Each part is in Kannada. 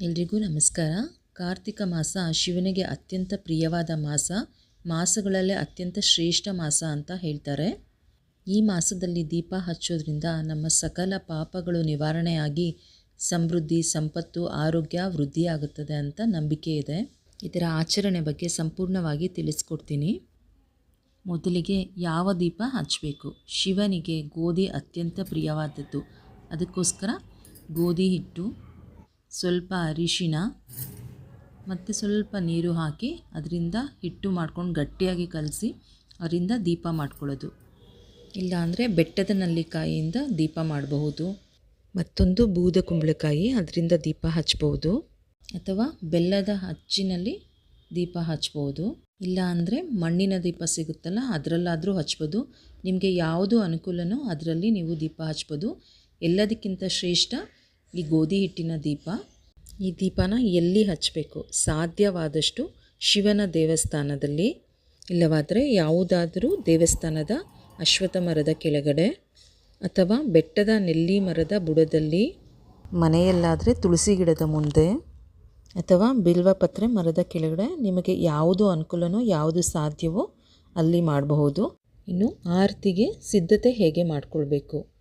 ಎಲ್ರಿಗೂ ನಮಸ್ಕಾರ. ಕಾರ್ತಿಕ ಮಾಸ ಶಿವನಿಗೆ ಅತ್ಯಂತ ಪ್ರಿಯವಾದ ಮಾಸ, ಮಾಸಗಳಲ್ಲೇ ಅತ್ಯಂತ ಶ್ರೇಷ್ಠ ಮಾಸ ಅಂತ ಹೇಳ್ತಾರೆ. ಈ ಮಾಸದಲ್ಲಿ ದೀಪ ಹಚ್ಚೋದ್ರಿಂದ ನಮ್ಮ ಸಕಲ ಪಾಪಗಳು ನಿವಾರಣೆಯಾಗಿ ಸಮೃದ್ಧಿ, ಸಂಪತ್ತು, ಆರೋಗ್ಯ ವೃದ್ಧಿಯಾಗುತ್ತದೆ ಅಂತ ನಂಬಿಕೆ ಇದೆ. ಇದರ ಆಚರಣೆ ಬಗ್ಗೆ ಸಂಪೂರ್ಣವಾಗಿ ತಿಳಿಸ್ಕೊಡ್ತೀನಿ. ಮೊದಲಿಗೆ ಯಾವ ದೀಪ ಹಚ್ಚಬೇಕು? ಶಿವನಿಗೆ ಗೋಧಿ ಅತ್ಯಂತ ಪ್ರಿಯವಾದದ್ದು. ಅದಕ್ಕೋಸ್ಕರ ಗೋಧಿ ಹಿಟ್ಟು ಸ್ವಲ್ಪ ಅರಿಶಿನ ಮತ್ತು ಸ್ವಲ್ಪ ನೀರು ಹಾಕಿ ಅದರಿಂದ ಹಿಟ್ಟು ಮಾಡ್ಕೊಂಡು ಗಟ್ಟಿಯಾಗಿ ಕಲಸಿ ಅದರಿಂದ ದೀಪ ಮಾಡ್ಕೊಳ್ಳೋದು. ಇಲ್ಲಾಂದರೆ ಬೆಟ್ಟದ ನಲ್ಲಿಕಾಯಿಯಿಂದ ದೀಪ ಮಾಡಬಹುದು. ಮತ್ತೊಂದು ಬೂದ ಕುಂಬಳಕಾಯಿ ಅದರಿಂದ ದೀಪ ಹಚ್ಬೋದು ಅಥವಾ ಬೆಲ್ಲದ ಹಚ್ಚಿನಲ್ಲಿ ದೀಪ ಹಚ್ಬೋದು ಇಲ್ಲ ಅಂದರೆ ಮಣ್ಣಿನ ದೀಪ ಸಿಗುತ್ತಲ್ಲ, ಅದರಲ್ಲಾದರೂ ಹಚ್ಬೋದು ನಿಮಗೆ ಯಾವುದು ಅನುಕೂಲನೋ ಅದರಲ್ಲಿ ನೀವು ದೀಪ ಹಚ್ಬೋದು ಎಲ್ಲದಕ್ಕಿಂತ ಶ್ರೇಷ್ಠ ಈ ಗೋಧಿ ಹಿಟ್ಟಿನ ದೀಪ, ಈ ದೀಪನ ಎಲ್ಲಿ ಹಚ್ಚಬೇಕು ಸಾಧ್ಯವಾದಷ್ಟು ಶಿವನ ದೇವಸ್ಥಾನದಲ್ಲಿ, ಇಲ್ಲವಾದರೆ ಯಾವುದಾದರೂ ದೇವಸ್ಥಾನದ ಅಶ್ವತ್ಥ ಮರದ ಕೆಳಗಡೆ ಅಥವಾ ಬೆಟ್ಟದ ನೆಲ್ಲಿ ಮರದ ಬುಡದಲ್ಲಿ, ಮನೆಯಲ್ಲಾದರೆ ತುಳಸಿ ಗಿಡದ ಮುಂದೆ ಅಥವಾ ಬಿಲ್ವಪತ್ರೆ ಮರದ ಕೆಳಗಡೆ ನಿಮಗೆ ಯಾವುದು ಅನುಕೂಲನೋ ಯಾವುದು ಸಾಧ್ಯವೋ ಅಲ್ಲಿ ಮಾಡಬಹುದು. ಇನ್ನು ಆರತಿಗೆ ಸಿದ್ಧತೆ ಹೇಗೆ ಮಾಡಿಕೊಳ್ಬೇಕು?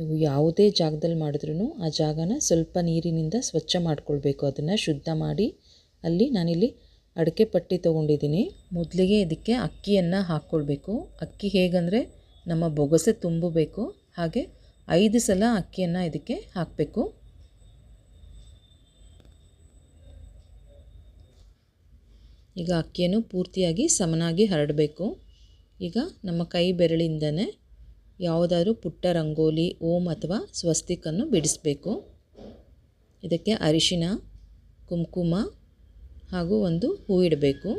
ನೀವು ಯಾವುದೇ ಜಾಗದಲ್ಲಿ ಮಾಡಿದ್ರೂ ಆ ಜಾಗನ ಸ್ವಲ್ಪ ನೀರಿನಿಂದ ಸ್ವಚ್ಛ ಮಾಡಿಕೊಳ್ಬೇಕು. ಅದನ್ನು ಶುದ್ಧ ಮಾಡಿ ಅಲ್ಲಿ ನಾನಿಲ್ಲಿ ಅಡಿಕೆ ಪಟ್ಟಿ ತೊಗೊಂಡಿದ್ದೀನಿ. ಮೊದಲಿಗೆ ಇದಕ್ಕೆ ಅಕ್ಕಿಯನ್ನು ಹಾಕ್ಕೊಳ್ಬೇಕು ಅಕ್ಕಿ ಹೇಗಂದರೆ ನಮ್ಮ ಬೊಗಸೆ ತುಂಬಬೇಕು. ಹಾಗೆ ಐದು ಸಲ ಅಕ್ಕಿಯನ್ನು ಇದಕ್ಕೆ ಹಾಕಬೇಕು. ಈಗ ಅಕ್ಕಿಯನ್ನು ಪೂರ್ತಿಯಾಗಿ ಸಮನಾಗಿ ಹರಡಬೇಕು. ಈಗ ನಮ್ಮ ಕೈ ಬೆರಳಿಂದನೇ ಯಾವುದಾದ್ರೂ ಪುಟ್ಟ ರಂಗೋಲಿ, ಓಂ ಅಥವಾ ಸ್ವಸ್ತಿಕನ್ನು ಬಿಡಿಸಬೇಕು. ಇದಕ್ಕೆ ಅರಿಶಿನ, ಕುಂಕುಮ ಹಾಗೂ ಒಂದು ಹೂ ಇಡಬೇಕು.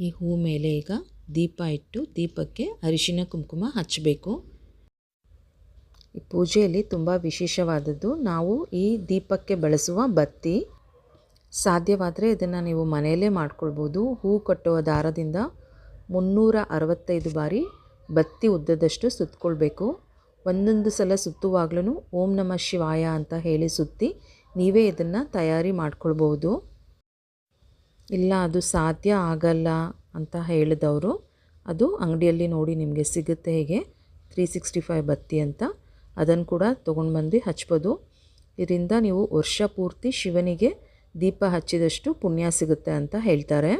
ಈ ಹೂ ಮೇಲೆ ಈಗ ದೀಪ ಇಟ್ಟು ದೀಪಕ್ಕೆ ಅರಿಶಿನ, ಕುಂಕುಮ ಹಚ್ಚಬೇಕು. ಈ ಪೂಜೆಯಲ್ಲಿ ತುಂಬ ವಿಶೇಷವಾದದ್ದು ನಾವು ಈ ದೀಪಕ್ಕೆ ಬಳಸುವ ಬತ್ತಿ. ಸಾಧ್ಯವಾದರೆ ಇದನ್ನು ನೀವು ಮನೆಯಲ್ಲೇ ಮಾಡ್ಕೊಳ್ಬೋದು. ಹೂ ಕಟ್ಟುವ ದಾರದಿಂದ ಮುನ್ನೂರ ಅರವತ್ತೈದು ಬಾರಿ ಬತ್ತಿ ಉದ್ದದಷ್ಟು ಸುತ್ತಕೊಳ್ಬೇಕು ಒಂದೊಂದು ಸಲ ಸುತ್ತುವಾಗ್ಲೂ ಓಂ ನಮ ಶಿವಾಯ ಅಂತ ಹೇಳಿ ಸುತ್ತಿ ನೀವೇ ಇದನ್ನು ತಯಾರಿ ಮಾಡ್ಕೊಳ್ಬೋದು. ಇಲ್ಲ, ಅದು ಸಾಧ್ಯ ಆಗಲ್ಲ ಅಂತ ಹೇಳಿದವರು, ಅದು ಅಂಗಡಿಯಲ್ಲಿ ನೋಡಿ ನಿಮಗೆ ಸಿಗುತ್ತೆ ಹೇಗೆ. ತ್ರೀ ಸಿಕ್ಸ್ಟಿ ಫೈವ್ ಬತ್ತಿ ಅಂತ ಅದನ್ನು ಕೂಡ ತೊಗೊಂಡು ಬಂದು ಹಚ್ಬೋದು. ಇದರಿಂದ ನೀವು ವರ್ಷ ಪೂರ್ತಿ ಶಿವನಿಗೆ ದೀಪ ಹಚ್ಚಿದಷ್ಟು ಪುಣ್ಯ ಸಿಗುತ್ತೆ ಅಂತ ಹೇಳ್ತಾರೆ.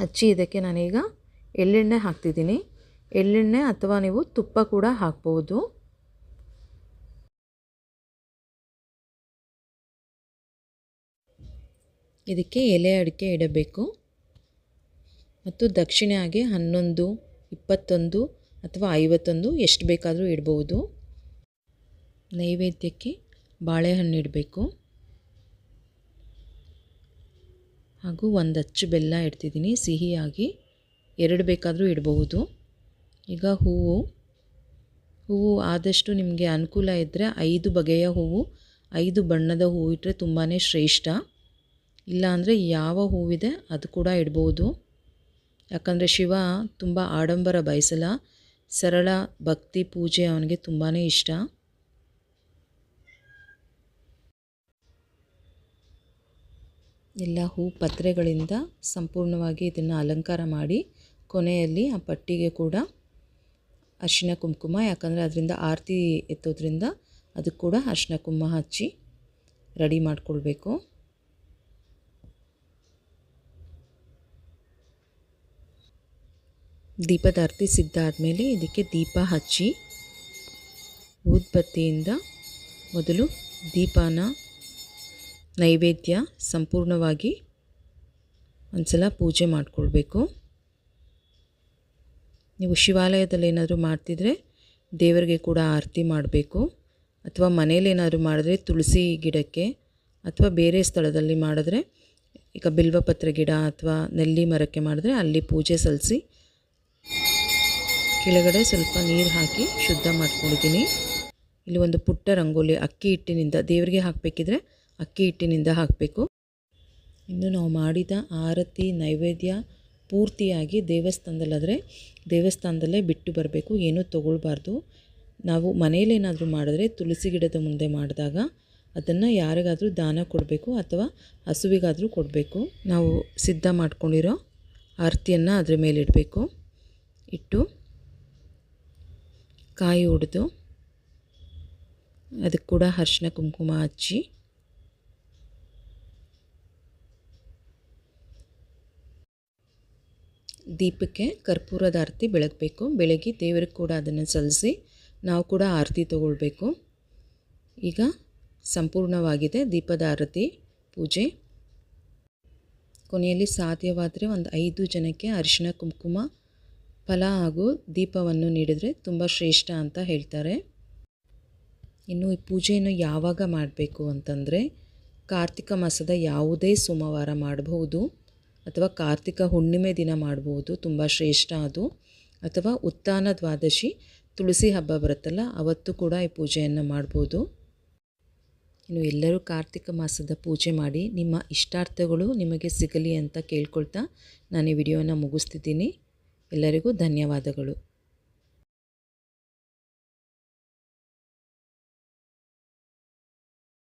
ಹಚ್ಚಿ ಇದಕ್ಕೆ ನಾನೀಗ ಎಳ್ಳೆಣ್ಣೆ ಹಾಕ್ತಿದ್ದೀನಿ. ಎಳ್ಳೆಣ್ಣೆ ಅಥವಾ ನೀವು ತುಪ್ಪ ಕೂಡ ಹಾಕ್ಬೋದು. ಇದಕ್ಕೆ ಎಲೆ ಅಡಿಕೆ ಇಡಬೇಕು. ಮತ್ತು ದಕ್ಷಿಣೆಯಾಗಿ ಹನ್ನೊಂದು, ಇಪ್ಪತ್ತೊಂದು ಅಥವಾ ಐವತ್ತೊಂದು ಎಷ್ಟು ಬೇಕಾದರೂ ಇಡ್ಬೋದು. ನೈವೇದ್ಯಕ್ಕೆ ಬಾಳೆಹಣ್ಣು ಇಡಬೇಕು. ಹಾಗೂ ಒಂದು ಅಚ್ಚು ಬೆಲ್ಲ ಇಡ್ತಿದ್ದೀನಿ ಸಿಹಿಯಾಗಿ ಎರಡು ಬೇಕಾದರೂ ಇಡಬಹುದು. ಈಗ ಹೂವು. ಹೂವು ಆದಷ್ಟು ನಿಮಗೆ ಅನುಕೂಲ ಇದ್ದರೆ ಐದು ಬಗೆಯ ಹೂವು, ಐದು ಬಣ್ಣದ ಹೂವು ಇಟ್ಟರೆ ತುಂಬಾ ಶ್ರೇಷ್ಠ. ಇಲ್ಲಾಂದರೆ ಯಾವ ಹೂವಿದೆ ಅದು ಕೂಡ ಇಡ್ಬೋದು ಯಾಕಂದರೆ ಶಿವ ತುಂಬ ಆಡಂಬರ ಬಯಸಲ್ಲ. ಸರಳ ಭಕ್ತಿ ಪೂಜೆ ಅವನಿಗೆ ತುಂಬಾ ಇಷ್ಟ. ಎಲ್ಲ ಹೂ ಪತ್ರೆಗಳಿಂದ ಸಂಪೂರ್ಣವಾಗಿ ಇದನ್ನು ಅಲಂಕಾರ ಮಾಡಿ ಕೊನೆಯಲ್ಲಿ ಆ ಪಟ್ಟಿಗೆ ಕೂಡ ಅರಿಶಿನ ಕುಂಕುಮ, ಯಾಕಂದರೆ ಅದರಿಂದ ಆರತಿ ಎತ್ತೋದ್ರಿಂದ ಅದಕ್ಕೆ ಕೂಡ ಅರಿಶಿನ ಕುಂಕುಮ ಹಚ್ಚಿ ರೆಡಿ ಮಾಡಿಕೊಳ್ಬೇಕು. ದೀಪದ ಆರತಿ ಸಿದ್ಧ ಆದಮೇಲೆ ಇದಕ್ಕೆ ದೀಪ ಹಚ್ಚಿ, ಊದ್ಬತ್ತಿಯಿಂದ ಮೊದಲು ದೀಪನ ನೈವೇದ್ಯ ಸಂಪೂರ್ಣವಾಗಿ ಒಂದು ಸಲ ಪೂಜೆ ಮಾಡಿಕೊಳ್ಬೇಕು. ನೀವು ಶಿವಾಲಯದಲ್ಲಿ ಏನಾದರೂ ಮಾಡ್ತಿದ್ರೆ ದೇವರಿಗೆ ಕೂಡ ಆರತಿ ಮಾಡಬೇಕು. ಅಥವಾ ಮನೇಲಿ ಏನಾದರೂ ಮಾಡಿದ್ರೆ ತುಳಸಿ ಗಿಡಕ್ಕೆ ಅಥವಾ ಬೇರೆ ಸ್ಥಳದಲ್ಲಿ ಮಾಡಿದ್ರೆ ಈಗ ಬಿಲ್ವಪತ್ರ ಗಿಡ ಅಥವಾ ನೆಲ್ಲಿ ಮರಕ್ಕೆ ಮಾಡಿದ್ರೆ ಅಲ್ಲಿ ಪೂಜೆ ಸಲ್ಲಿಸಿ ಕೆಳಗಡೆ ಸ್ವಲ್ಪ ನೀರು ಹಾಕಿ ಶುದ್ಧ ಮಾಡ್ಕೊಂಡಿದ್ದೀನಿ. ಇಲ್ಲಿ ಒಂದು ಪುಟ್ಟ ರಂಗೋಲಿ ಅಕ್ಕಿ ಹಿಟ್ಟಿನಿಂದ ದೇವರಿಗೆ ಹಾಕಬೇಕಿದ್ರೆ ಅಕ್ಕಿ ಹಿಟ್ಟಿನಿಂದ ಹಾಕಬೇಕು. ಇನ್ನು ನಾವು ಮಾಡಿದ ಆರತಿ ನೈವೇದ್ಯ ಪೂರ್ತಿಯಾಗಿ ದೇವಸ್ಥಾನದಲ್ಲಾದರೆ ದೇವಸ್ಥಾನದಲ್ಲೇ ಬಿಟ್ಟು ಬರಬೇಕು, ಏನೂ ತೊಗೊಳ್ಬಾರ್ದು. ನಾವು ಮನೆಯಲ್ಲೇನಾದರೂ ಮಾಡಿದ್ರೆ ತುಳಸಿ ಗಿಡದ ಮುಂದೆ ಮಾಡಿದಾಗ ಅದನ್ನು ಯಾರಿಗಾದರೂ ದಾನ ಕೊಡಬೇಕು ಅಥವಾ ಹಸುವಿಗಾದರೂ ಕೊಡಬೇಕು. ನಾವು ಸಿದ್ಧ ಮಾಡ್ಕೊಂಡಿರೋ ಆರತಿಯನ್ನು ಅದ್ರ ಮೇಲೆ ಇಡಬೇಕು. ಇಟ್ಟು ಕಾಯಿ ಹೊಡೆದು ಅದಕ್ಕೆ ಕೂಡ ಅರ್ಶಿನ ಕುಂಕುಮ ಹಚ್ಚಿ ದೀಪಕ್ಕೆ ಕರ್ಪೂರದ ಆರತಿ ಬೆಳಗಬೇಕು. ಬೆಳಗ್ಗೆ ದೇವರಿಗೆ ಕೂಡ ಅದನ್ನು ಸಲ್ಲಿಸಿ ನಾವು ಕೂಡ ಆರತಿ ತಗೊಳ್ಬೇಕು. ಈಗ ಸಂಪೂರ್ಣವಾಗಿದೆ ದೀಪದ ಆರತಿ ಪೂಜೆ. ಕೊನೆಯಲ್ಲಿ ಸಾಧ್ಯವಾದರೆ ಒಂದು ಐದು ಜನಕ್ಕೆ ಅರಿಶಿನ ಕುಂಕುಮ, ಫಲ ಹಾಗೂ ದೀಪವನ್ನು ನೀಡಿದರೆ ತುಂಬ ಶ್ರೇಷ್ಠ ಅಂತ ಹೇಳ್ತಾರೆ. ಇನ್ನು ಈ ಪೂಜೆಯನ್ನು ಯಾವಾಗ ಮಾಡಬೇಕು ಅಂತಂದರೆ ಕಾರ್ತಿಕ ಮಾಸದ ಯಾವುದೇ ಸೋಮವಾರ ಮಾಡಬಹುದು. ಅಥವಾ ಕಾರ್ತಿಕ ಹುಣ್ಣಿಮೆ ದಿನ ಮಾಡ್ಬೋದು, ತುಂಬ ಶ್ರೇಷ್ಠ ಅದು. ಅಥವಾ ಉತ್ಥಾನ ದ್ವಾದಶಿ, ತುಳಸಿ ಹಬ್ಬ ಬರುತ್ತಲ್ಲ, ಅವತ್ತು ಕೂಡ ಈ ಪೂಜೆಯನ್ನು ಮಾಡ್ಬೋದು. ಇನ್ನು ಎಲ್ಲರೂ ಕಾರ್ತಿಕ ಮಾಸದ ಪೂಜೆ ಮಾಡಿ, ನಿಮ್ಮ ಇಷ್ಟಾರ್ಥಗಳು ನಿಮಗೆ ಸಿಗಲಿ ಅಂತ ಕೇಳ್ಕೊಳ್ತಾ ನಾನು ಈ ವಿಡಿಯೋನ ಮುಗಿಸ್ತಿದ್ದೀನಿ. ಎಲ್ಲರಿಗೂ ಧನ್ಯವಾದಗಳು.